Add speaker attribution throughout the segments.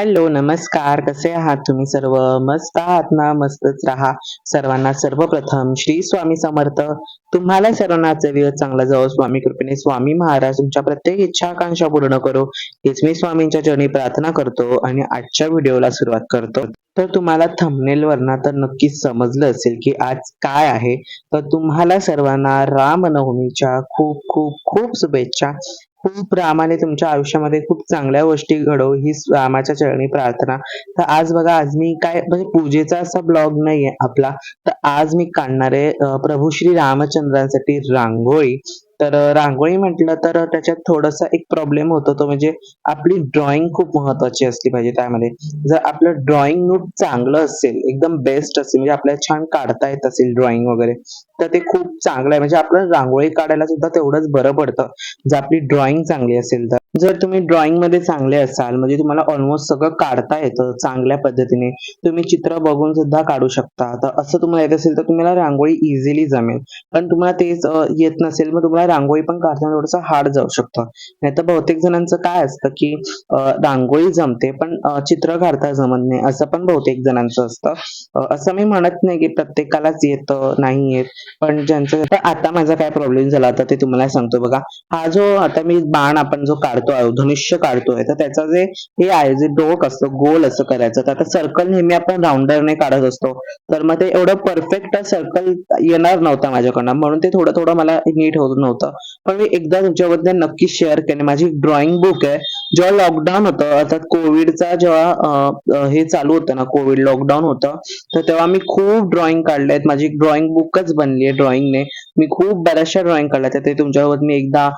Speaker 1: Hello नमस्कार. कसे आहात तुम्ही सर्व? मस्त आहात ना? मस्तच राहा. सर्वांना सर्वप्रथम श्री स्वामी समर्थ. तुम्हाला सर्वांना आजचा दिवस चांगला जावो. स्वामी कृपेने स्वामी महाराज तुमच्या प्रत्येक इच्छा आकांक्षा पूर्ण करो. हेच मी स्वामींच्या चरणी प्रार्थना करतो आणि आजच्या व्हिडिओला सुरुवात करतो. तर तुम्हाला थंबनेल वरना तर नक्कीच समजलं असेल की आज काय आहे. तर तुम्हाला सर्वांना रामनवमीच्या खूप खूप खूप शुभेच्छा. खूप रामाने तुमच्या आयुष्यामध्ये खूप चांगल्या गोष्टी घडव ही रामाच्या चरणी प्रार्थना. तर आज बघा आज मी काय म्हणजे पूजेचा असा ब्लॉग नाहीये आपला. तर आज मी काढणार आहे प्रभू श्री रामचंद्रांसाठी रांगोळी. तर रांगोळी म्हटलं तर त्याच्यात थोडासा एक प्रॉब्लेम होतो तो म्हणजे आपली ड्रॉइंग खूप महत्वाची असली पाहिजे त्यामध्ये. जर आपलं ड्रॉइंग नोट चांगलं असेल एकदम बेस्ट असेल म्हणजे आपल्याला छान काढता येत असेल ड्रॉइंग वगैरे तर ते खूप चांगलं आहे. म्हणजे आपलं रांगोळी काढायला सुद्धा तेवढंच बरं पडतं. जर आपली ड्रॉइंग चांगली असेल तर. जर तुम्ही ड्रॉइंगमध्ये चांगले असाल म्हणजे तुम्हाला ऑलमोस्ट सगळं काढता येतं चांगल्या पद्धतीने तुम्ही चित्र बघून सुद्धा काढू शकता. तर असं तुम्हाला येत असेल तर तुम्हाला रांगोळी इझिली जमेल. पण तुम्हाला तेच येत नसेल मग तुम्हाला रांगोळी पण काढताना थोडंसं हार्ड जाऊ शकतं. नाही तर बहुतेक जणांचं काय असतं की रांगोळी जमते पण चित्र काढता जमत नाही. असं पण बहुतेक जणांचं असतं. असं मी म्हणत नाही की प्रत्येकालाच येतं नाही येत. पण ज्यांचं आता माझा काय प्रॉब्लेम झाला तर ते तुम्हाला सांगतो बघा. हा जो आता मी बाण आपण जो काढतोय धनुष्य काढतोय तर त्याचा जे हे आहे जे डोक असतं गोल असं करायचं. तर आता सर्कल नेहमी आपण राऊंडरने काढत असतो. तर मग ते एवढं परफेक्ट सर्कल येणार नव्हता माझ्याकडनं. म्हणून ते थोडं थोडं मला नीट होत नव्हतं. पण मी एकदा तुमच्याबद्दल नक्की शेअर केले. माझी ड्रॉइंग बुक आहे. जेव्हा लॉकडाऊन होतं अर्थात कोविडचा जेव्हा हे चालू होतं ना कोविड लॉकडाऊन होतं तर तेव्हा मी खूप ड्रॉइंग काढले आहेत. माझी ड्रॉइंग बुकच बनली आहे ड्रॉइंगने मी खूप बऱ्याचशा ड्रॉइंग काढल्या तर ते तुमच्यासोबत मी एकदा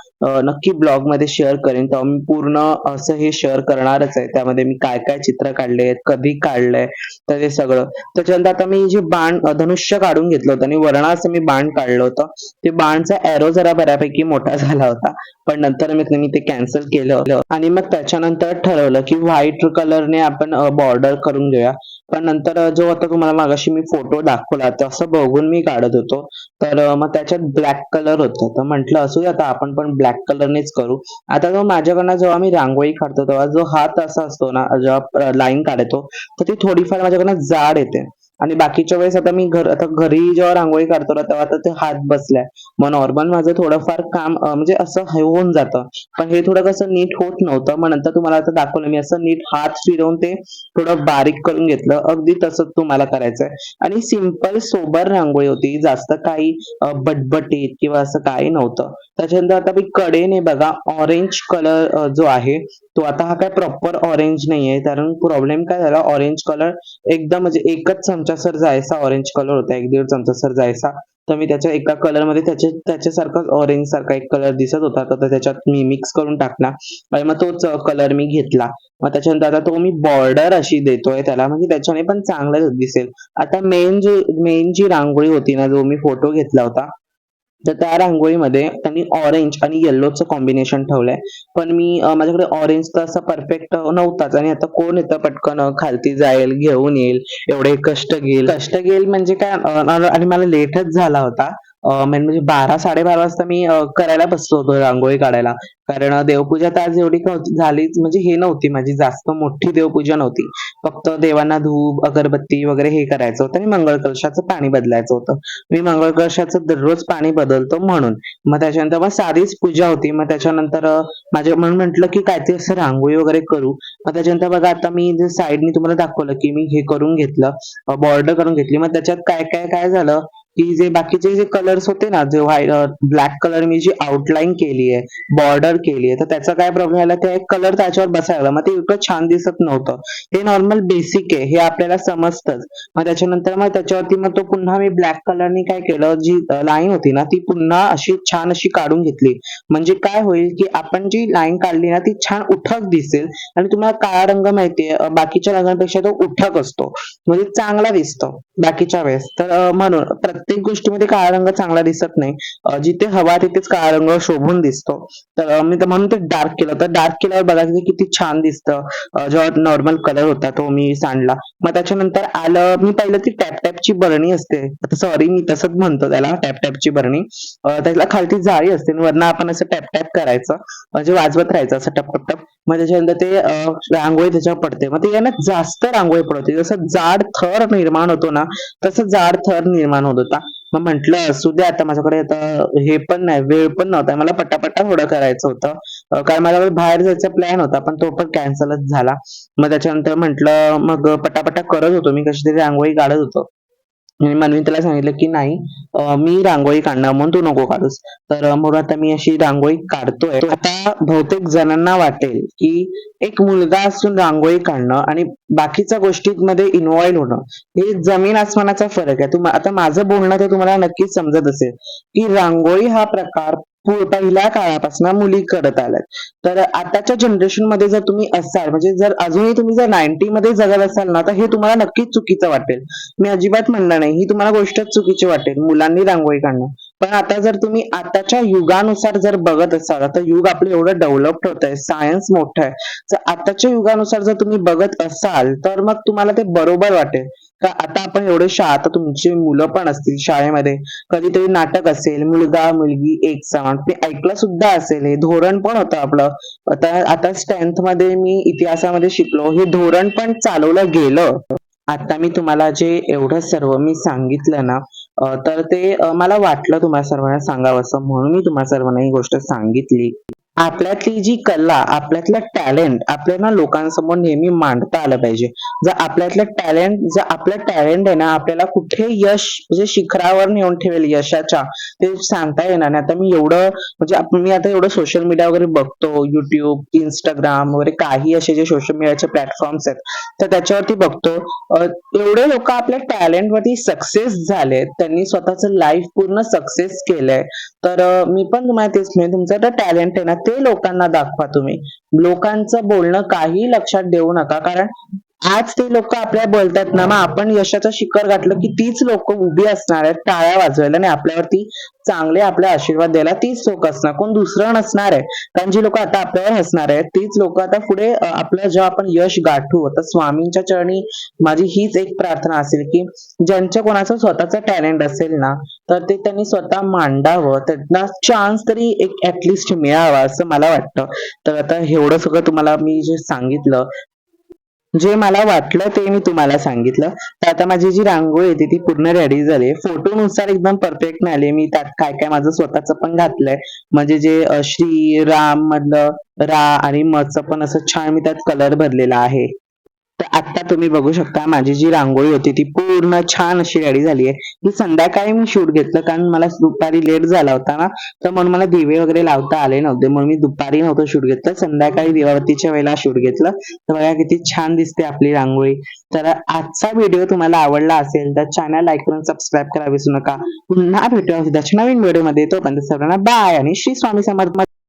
Speaker 1: नक्की ब्लॉगमध्ये शेअर करेन. तेव्हा मी पूर्ण असं हे शेअर करणारच आहे. त्यामध्ये मी काय काय चित्र काढले आहेत कधी काढलंय तर हे सगळं. त्याच्यानंतर आता मी जे बाण धनुष्य काढून घेतलं होतं आणि वर्णाचं मी बाण काढलं होतं. ते बाणचा एरो जरा बऱ्यापैकी मोठा झाला होता. पण नंतर मी मी ते कॅन्सल केलं. आणि मग त्याच्यानंतर ठरवलं की व्हाईट कलरने आपण बॉर्डर करून घेऊया. पण नंतर जो आता तुम्हाला मागाशी मी फोटो दाखवला तसं बघून मी काढत होतो. तर मग त्याच्यात ब्लॅक कलर होतं. तर म्हटलं असू आता आपण पण ब्लॅक कलरनेच करू. आता जो माझ्याकडनं जेव्हा मी रांगोळी काढतो तेव्हा जो हात असा असतो ना जेव्हा लाईन काढतो तर ती थोडीफार माझ्याकडनं जाड येते. आणि बाकीच्या वेळेस आता मी घर आता घरी जेव्हा रांगोळी काढतो ना तेव्हा आता ते हात बसलाय. मग नॉर्मल माझं थोडंफार काम म्हणजे असं होऊन जातं. पण हे थोडं कसं नीट होत नव्हतं मग नंतर तुम्हाला आता दाखवलं मी असं नीट हात फिरवून ते थोडं बारीक करून घेतलं. अगदी तसंच तुम्हाला करायचंय. आणि सिंपल सोबर रांगोळी होती. जास्त काही बटबटीत किंवा असं काही नव्हतं. त्याच्यानंतर आता मी कडेने बघा ऑरेंज कलर जो आहे तो आता हा काय प्रॉपर ऑरेंज नाहीये. कारण प्रॉब्लेम काय झाला? ऑरेंज कलर एकदम म्हणजे एकच चमचा सर जायचा ऑरेंज कलर होता. एक दीड चमचा सर जायचा. तर मी त्याच्या एका कलरमध्ये त्याच्या त्याच्यासारखाच ऑरेंज सारखा एक कलर दिसत होता. तर त्याच्यात मी मिक्स करून टाकला. आणि मग तोच कलर मी घेतला. मग त्याच्यानंतर आता तो मी बॉर्डर अशी देतोय त्याला. म्हणजे त्याच्याने पण चांगलं दिसेल. आता मेन जी मेन जी रांगोळी होती ना जो मी फोटो घेतला होता तर त्या रांगोळीमध्ये त्यांनी ऑरेंज आणि येल्लोचं कॉम्बिनेशन ठेवलंय. पण मी माझ्याकडे ऑरेंज तर असा परफेक्ट नव्हताच आणि आता कोण येतं पटकन खालती जाईल घेऊन येईल एवढे कष्ट घेईल? कष्ट घेईल म्हणजे काय आणि मला लेटच झाला होता. मेन म्हणजे बारा साडेबारा वाजता मी करायला बसलो होतो रांगोळी काढायला. कारण देवपूजा तर आज एवढी झाली झालीच म्हणजे हे नव्हती माझी जास्त मोठी देवपूजा नव्हती. फक्त देवांना धूप अगरबत्ती वगैरे हे करायचं होतं आणि मंगळ कलशाचं पाणी बदलायचं होतं. मी मंगळ कलशाचं दररोज पाणी बदलतो म्हणून. मग त्याच्यानंतर मग साधीच पूजा होती. मग त्याच्यानंतर माझ्या म्हणून म्हटलं की काहीतरी असं रांगोळी वगैरे करू. मग त्याच्यानंतर बघा आता मी जे साईडनी तुम्हाला दाखवलं की मी हे करून घेतलं बॉर्डर करून घेतली. मग त्याच्यात काय काय काय झालं? की जे बाकीचे जे कलर्स होते ना जे व्हाईट ब्लॅक कलर मी जी आउटलाईन केली आहे बॉर्डर केली आहे तर त्याचा काय प्रॉब्लेम झाला? ते एक कलर त्याच्यावर बसायला मग ते इतकं छान दिसत नव्हतं. हे नॉर्मल बेसिक आहे. हे आपल्याला समजतंच. मग त्याच्यानंतर मग त्याच्यावरती मग तो पुन्हा मी ब्लॅक कलरनी काय केलं? जी लाईन होती ना ती पुन्हा अशी छान अशी काढून घेतली. म्हणजे काय होईल की आपण जी लाईन काढली ना ती छान उठक दिसेल. आणि तुम्हाला काळा रंग माहितीये बाकीच्या रंगांपेक्षा तो उठक असतो. म्हणजे चांगला दिसतो बाकीच्या वेळेस. तर म्हणून प्रत्येक गोष्टीमध्ये काळा रंग चांगला दिसत नाही. जिथे हवा तिथेच काळा रंग शोभून दिसतो. तर मी तर म्हणून ते डार्क केलं. तर डार्क केल्यावर बघा किती किती छान दिसतं. जेव्हा नॉर्मल कलर होता तो मी सांडला. मग त्याच्यानंतर आलं मी पहिलं ती टॅप टॅपची बरणी असते. आता सॉरी मी तसंच म्हणतो त्याला टॅप टॅपची बरणी. त्याला खालती जाळी असते वरनं आपण असं टॅप टॅप करायचं. म्हणजे वाजवत राहायचं असं टप टप टप मग त्याच्यानंतर ते रांगोळी त्याच्यावर पडते. मग ते ना जास्त रांगोळी पडते जसं जाड थर निर्माण होतो ना तसं जाड थर निर्माण होत होता. मग म्हंटल असू दे आता माझ्याकडे आता हे पण नाही वेळ पण नव्हता. मला पटापटा थोडं करायचं होतं. कारण माझ्याकडे बाहेर जायचा प्लॅन होता पण तो पण कॅन्सलच झाला. मग त्याच्यानंतर म्हंटल मग पटापटा करत होतो मी कशी तरी रांगोळी काढत होतो. आणि मनवी त्याला सांगितलं की नाही मी रांगोळी काढणार म्हणून तू नको काढूस. तर म्हणून आता मी अशी रांगोळी काढतोय. आता बहुतेक जणांना वाटेल की एक मुलगा असून रांगोळी काढणं आणि बाकीच्या गोष्टींमध्ये इन्व्हॉल्व होणं हे जमीन आसमानाचा फरक आहे. तुम आता माझं बोलणं ते तुम्हाला नक्कीच समजत असेल की रांगोळी हा प्रकार पहिल्या काळापासून मुली करत आल्यात. तर आताच्या जनरेशनमध्ये जर तुम्ही असाल म्हणजे जर अजूनही तुम्ही जर नाईन्टी मध्ये जगत असाल ना तर हे तुम्हाला नक्कीच चुकीचं वाटेल. मी अजिबात म्हणणार नाही ही तुम्हाला गोष्टच चुकीची वाटेल मुलांनी रांगोळी काढणं. पण आता जर तुम्ही आताच्या युगानुसार जर बघत असाल आता युग आपलं एवढं डेव्हलप्ड होत आहे सायन्स मोठं आहे. तर आताच्या युगानुसार जर तुम्ही बघत असाल तर मग तुम्हाला ते बरोबर वाटेल. का आता आपण एवढे शाळा आता तुमची मुलं पण असतील शाळेमध्ये कधीतरी नाटक असेल मुलगा मुलगी एक समान ते ऐकलं सुद्धा असेल हे धोरण पण होतं आपलं. आता आता स्ट्रेंथमध्ये मी इतिहासामध्ये शिकलो हे धोरण पण चालवलं गेलं. आता मी तुम्हाला जे एवढं सर्व मी सांगितलं ना तर ते मला वाटलं तुम्हाला सर्वांना सांगावं असं म्हणून मी तुम्हाला सर्वांना ही गोष्ट सांगितली. आपल्यातली जी कला आपल्यातलं टॅलेंट आपल्याला लोकांसमोर नेहमी मांडता आलं पाहिजे. जर आपल्यातलं टॅलेंट जर आपलं टॅलेंट आहे ना आपल्याला कुठे यश म्हणजे शिखरावर नेऊन ठेवेल यशाच्या ते सांगता येणार नाही. आता मी एवढं म्हणजे मी आता एवढं सोशल मीडिया वगैरे बघतो युट्यूब इंस्टाग्राम वगैरे काही असे जे सोशल मीडियाचे प्लॅटफॉर्म्स आहेत तर त्याच्यावरती बघतो. एवढे लोक आपल्या टॅलेंट वरती सक्सेस झालेत त्यांनी स्वतःचं लाईफ पूर्ण सक्सेस केलंय. तर मी पण तुम्हाला तेच म्हणजे तुमचं टॅलेंट आहे ना ते लोकांना दाखवा तुम्ही. लोकांचं बोलणं काही लक्षात देऊ नका. कारण आज ते लोक आपल्या बोलतात ना मग आपण यशाचं शिखर गाठलं की तीच लोक उभी असणार आहेत टाळ्या वाजवायला आणि आपल्यावरती चांगले आपल्या आशीर्वाद द्यायला तीच लोक असणार. कोण दुसरं नसणार आहे. कारण जी लोक आता आपल्यावर हसणार आहेत तीच लोक आता पुढे अं, आपलं जेव्हा आपण यश गाठू तर स्वामींच्या चरणी माझी हीच एक प्रार्थना असेल की ज्यांच्या कोणाचं स्वतःचं टॅलेंट असेल ना तर ते त्यांनी स्वतः मांडावं. त्यांना चान्स तरी एक ऍटलिस्ट मिळावा असं मला वाटतं. तर आता एवढं सगळं तुम्हाला मी जे सांगितलं जे मला वाटलं ते मी तुम्हाला सांगितलं. तर आता माझी जी रांगोळी होती ती पूर्ण रेडी झाली फोटोनुसार एकदम परफेक्ट मिळाली मी त्यात काय काय माझं स्वतःच पण घातलंय. म्हणजे जे श्री राम मधलं रा आणि मचं पण असं छान मी त्यात कलर भरलेला आहे. तर आता तुम्ही बघू शकता माझी जी रांगोळी होती ती पूर्ण छान अशी रेडी झाली आहे. ही संध्याकाळी मी शूट घेतलं कारण मला दुपारी लेट झाला होता ना तर म्हणून मला दिवे वगैरे लावता आले नव्हते. म्हणून मी दुपारी नव्हतं शूट घेतलं संध्याकाळी दिवावतीच्या वेळेला शूट घेतलं. तर बघा किती छान दिसते आपली रांगोळी. तर आजचा व्हिडिओ तुम्हाला आवडला असेल तर चॅनल लाईक करून सबस्क्राईब करा विसरू नका. पुन्हा भेटूया उद्याच्या नवीन व्हिडिओमध्ये तो तोपर्यंत सर्वांना बाय आणि श्री स्वामी समर्थ.